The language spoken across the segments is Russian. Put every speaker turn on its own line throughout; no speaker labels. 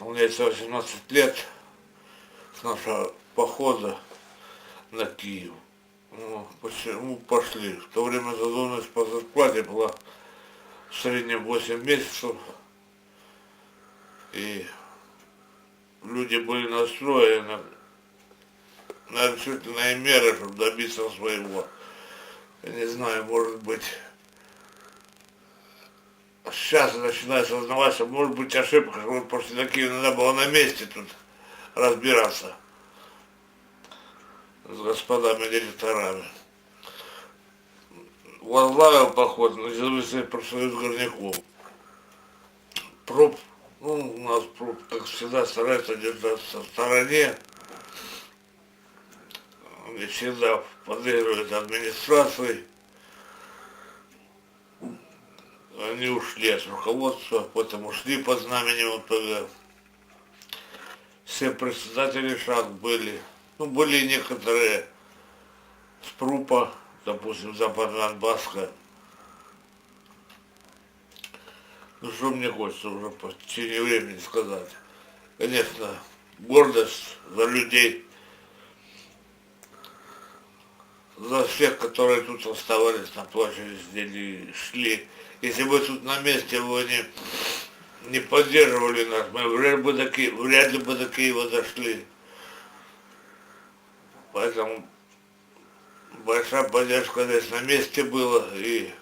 18 лет с нашего похода на Киев. Ну, почему пошли? В то время задолженность по зарплате была в среднем 8 месяцев. И люди были настроены на решительные меры, чтобы добиться своего. Я не знаю, может быть, сейчас начинаю осознавать, что может быть ошибка, что вот после таких надо было на месте тут разбираться с господами директорами. Возглавил поход на независимый профсоюз горняков. Проб, ну, у нас проб, как всегда, старается держаться в стороне. Не всегда подыгрывает администрации. Они ушли от руководства, потом ушли под знаменем ОПГ. Все председатели шаг были. Ну, были некоторые с ПРУПа, допустим, Западно-Донбасска. Ну, что мне хочется уже по течение времени сказать. Конечно, гордость за людей, за всех, которые тут оставались на площади, сидели, шли. Если бы тут на месте вы не, не поддерживали нас, мы вряд, бы до Ки- вряд ли бы до Киева дошли. Поэтому большая поддержка здесь на месте была. И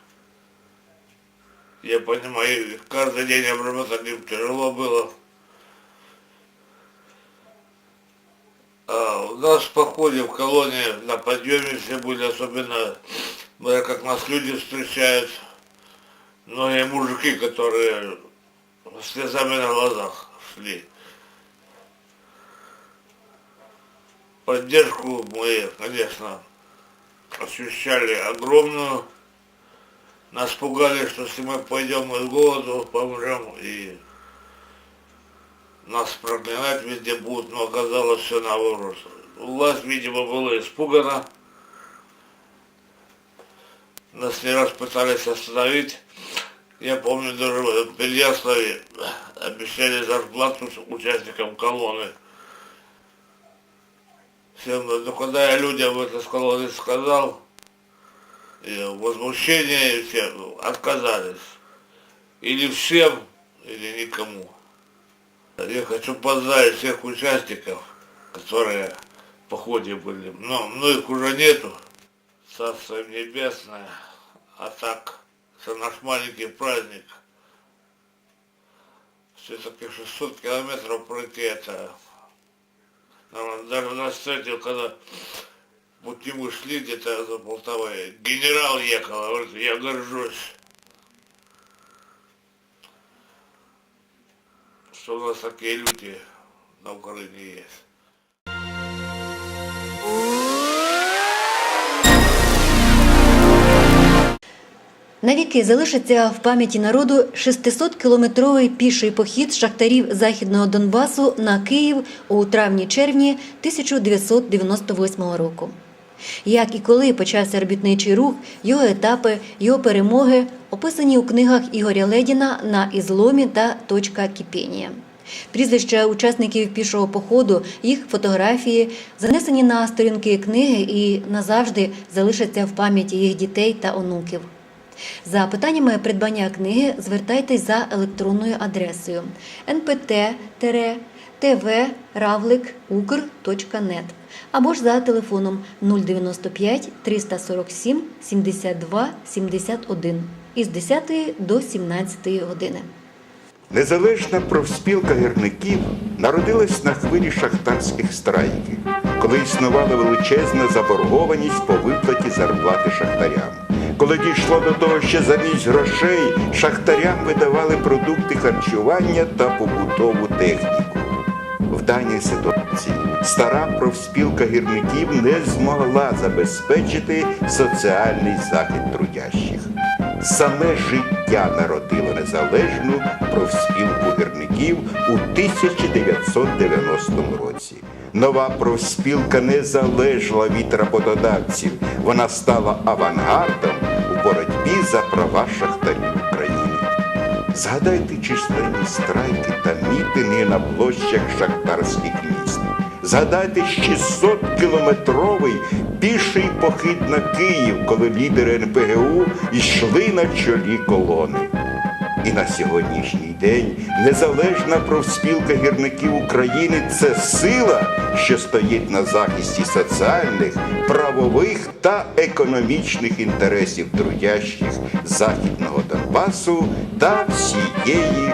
я понимаю, каждый день обработать им тяжело было. А у нас в походе в колонии на подъеме все были, особенно, смотря как нас люди встречают, многие мужики, которые слезами на глазах шли. Поддержку мы, конечно, ощущали огромную. Нас пугали, что если мы пойдем из голоду, помрем, и нас проклинать везде будут, но оказалось все наоборот. Власть, видимо, была испугана. Нас не раз пытались остановить. Я помню, даже в Переяславе обещали зарплату участникам колонны. Всем, но когда я людям это с колонны сказал, и возмущение и все ну, отказались. Или всем, или никому. Я хочу поздравить всех участников, которые в походе были. Но многих уже нету. Царство небесное. А так, это наш маленький праздник. Все-таки 600 километров пройти это. Даже нас встретил, когда пути мы шли где-то за Полтавой. Генерал ехал, говорит, я горжусь. Что у нас такие люди на Украине есть.
Навіки залишиться в пам'яті народу 600-кілометровий піший похід шахтарів Західного Донбасу на Київ у травні-червні 1998 року. Як і коли почався робітничий рух, його етапи, його перемоги описані у книгах Ігоря Ледіна на ізломі та точка кипіння. Прізвища учасників пішого походу, їх фотографії занесені на сторінки книги і назавжди залишаться в пам'яті їх дітей та онуків. За питаннями придбання книги звертайтесь за електронною адресою npt-tv-ravlik.ukr.net або ж за телефоном 095 347 72 71 із 10 до 17 години.
Незалежна профспілка гірників народилась на хвилі шахтарських страйків, коли існувала величезна заборгованість по виплаті зарплати шахтарям. Коли дійшло до того, що замість грошей шахтарям видавали продукти харчування та побутову техніку. В даній ситуації стара профспілка гірників не змогла забезпечити соціальний захист трудящих. Саме життя народило незалежну профспілку гірників у 1990 році. Нова профспілка не залежала від роботодавців, вона стала авангардом у боротьбі за права шахтарів. Згадайте численні страйки та мітинги на площах шахтарських міст. Згадайте 600-кілометровий піший похід на Київ, коли лідери НПГУ йшли на чолі колони. І на сьогоднішній день незалежна профспілка гірників України це сила, що стоїть на захисті соціальних, правових та економічних інтересів трудящих Західного Донбасу та всієї